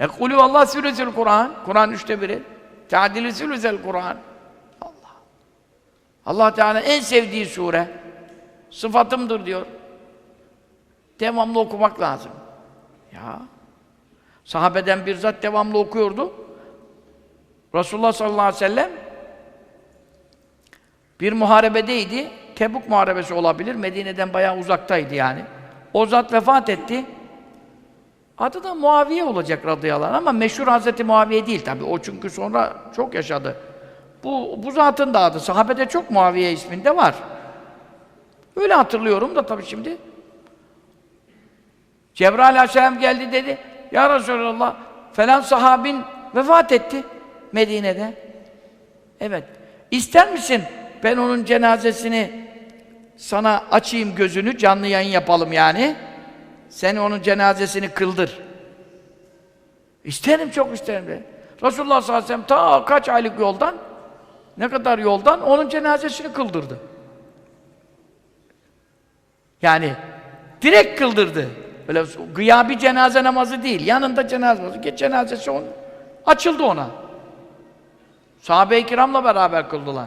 E kulü Allah sülüsül Kur'an. Kur'an üçte biri. Teadilü sülüsel Kur'an. Allah. Allah Teala en sevdiği sure. Sıfatımdır diyor. Devamlı okumak lazım. Ya. Sahabeden bir zat devamlı okuyordu. Resulullah sallallahu aleyhi ve sellem bir muharebedeydi. Tebuk muharebesi olabilir. Medine'den bayağı uzaktaydı yani. O zat vefat etti. Adı da Muaviye olacak radıyallahu anh ama meşhur Hazreti Muaviye değil tabi. O çünkü sonra çok yaşadı. Bu, bu zatın da adı. Sahabede çok Muaviye isminde var. Öyle hatırlıyorum da tabi şimdi. Cebrail aleyhisselam geldi dedi. Ya Resulallah falan sahabin vefat etti Medine'de. Evet. İster misin ben onun cenazesini sana açayım gözünü, canlı yayın yapalım yani. Sen onun cenazesini kıldır. İsterim, çok isterim. De. Resulullah sallallahu aleyhi ve sellem ta kaç aylık yoldan, ne kadar yoldan onun cenazesini kıldırdı. Yani direkt kıldırdı. Böyle gıyabi cenaze namazı değil, yanında cenaze namazı. Geç cenazesi onun. Açıldı ona. Sahabe-i kiramla beraber kıldılar.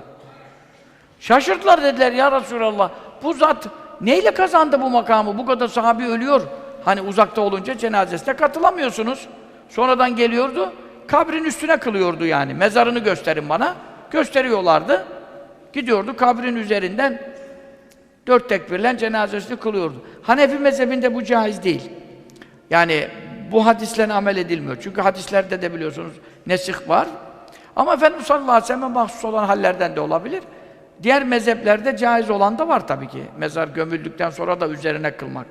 Şaşırdılar dediler ya Resulallah. Bu zat neyle kazandı bu makamı? Bu kadar sahabi ölüyor. Hani uzakta olunca cenazesine katılamıyorsunuz. Sonradan geliyordu, kabrin üstüne kılıyordu yani. Mezarını gösterin bana. Gösteriyorlardı. Gidiyordu kabrin üzerinden dört tekbirlen cenazesini kılıyordu. Hanefi mezhebinde bu caiz değil. Yani bu hadislerine amel edilmiyor. Çünkü hadislerde de biliyorsunuz nesih var. Ama Efendimiz sallallahu aleyhi ve sellem'e mahsus olan hallerden de olabilir. Diğer mezheplerde caiz olan da var tabii ki. Mezar gömüldükten sonra da üzerine kılmak.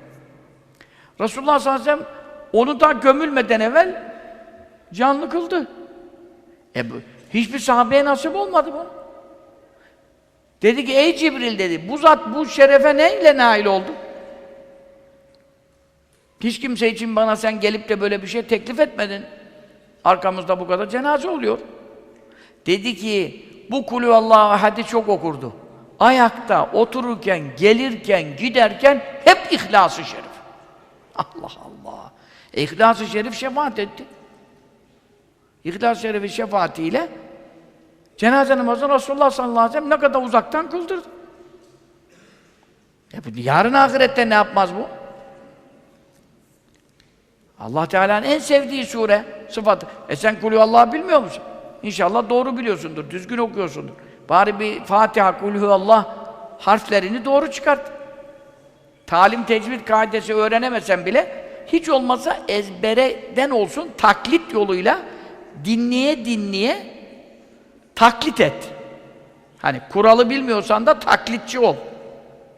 Resulullah sallallahu aleyhi ve sellem onu da gömülmeden evvel canlı kıldı. E bu, hiçbir sahabeye nasip olmadı bu. Dedi ki ey Cibril dedi, bu zat bu şerefe neyle nail oldu? Hiç kimse için bana sen gelip de böyle bir şey teklif etmedin. Arkamızda bu kadar cenaze oluyor. Dedi ki, bu kulü Allah'a ahadi çok okurdu. Ayakta, otururken, gelirken, giderken hep İhlas-ı Şerif. Allah Allah! E, İhlas-ı Şerif şefaat etti. İhlas-ı Şerif'in şefaatiyle cenaze namazını Resulullah sallallahu aleyhi ve sellem ne kadar uzaktan kıldırdı. E yarın ahirette ne yapmaz bu? Allah Teala'nın en sevdiği sure, sıfatı. E sen kulü Allah'ı bilmiyor musun? İnşallah doğru biliyorsundur, düzgün okuyorsundur. Bari bir Fatiha, Kulhu Allah harflerini doğru çıkart. Talim tecvid kaidesi öğrenemesen bile hiç olmazsa ezbereden olsun taklit yoluyla dinleye dinleye taklit et. Hani kuralı bilmiyorsan da taklitçi ol.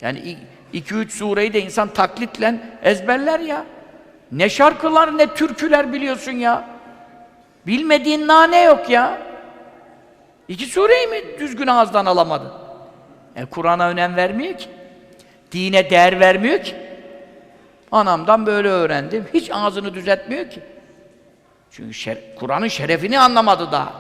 Yani iki üç sureyi de insan taklitle ezberler ya. Ne şarkılar ne türküler biliyorsun ya. Bilmediğin nane yok ya. İki sureyi mi düzgün ağızdan alamadın? E, Kur'an'a önem vermiyor ki. Dine değer vermiyor ki. Anamdan böyle öğrendim. Hiç ağzını düzeltmiyor ki. Çünkü şer Kur'an'ın şerefini anlamadı daha.